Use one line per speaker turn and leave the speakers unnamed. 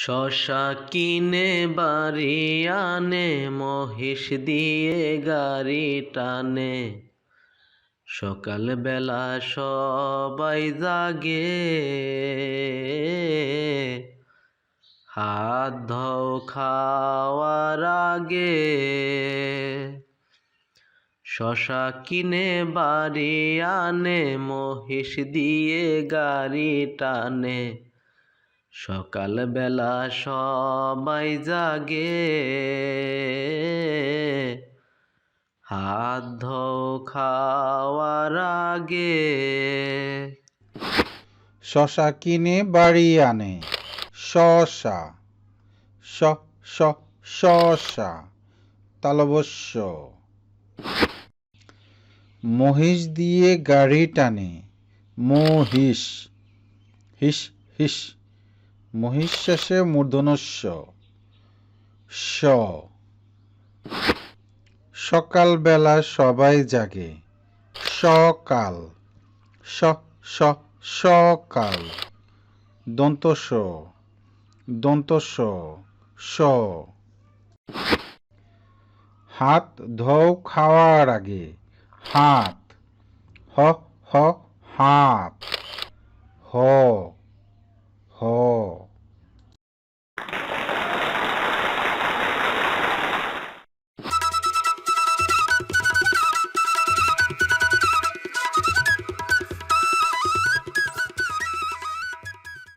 শশা কিনে বাড়ি আনে, মহিষ দিয়ে গাড়ি টানে। সকালবেলা সবাই জাগে। হাত ধও খাওয়ার আগে। শশা কিনে বাড়ি আনে, মহিষ দিয়ে গাড়ি টানে। সকালবেলা সবাই জাগে। হাত ধো খাওয়ার আগে।
শশা কিনে বাড়ি আনে। শশা শশা, তালবস্য। মহিষ দিয়ে গাড়ি টানে। মহিষ, হিস হিস। মহিষ শেষে মূর্ধনস্য স। সকালবেলা সবাই জাগে। সকাল। স স, সকাল। দন্ত দন্ত স। স হাত ধৌ খাওয়ার আগে। হাত। হ হ, হাত। হ।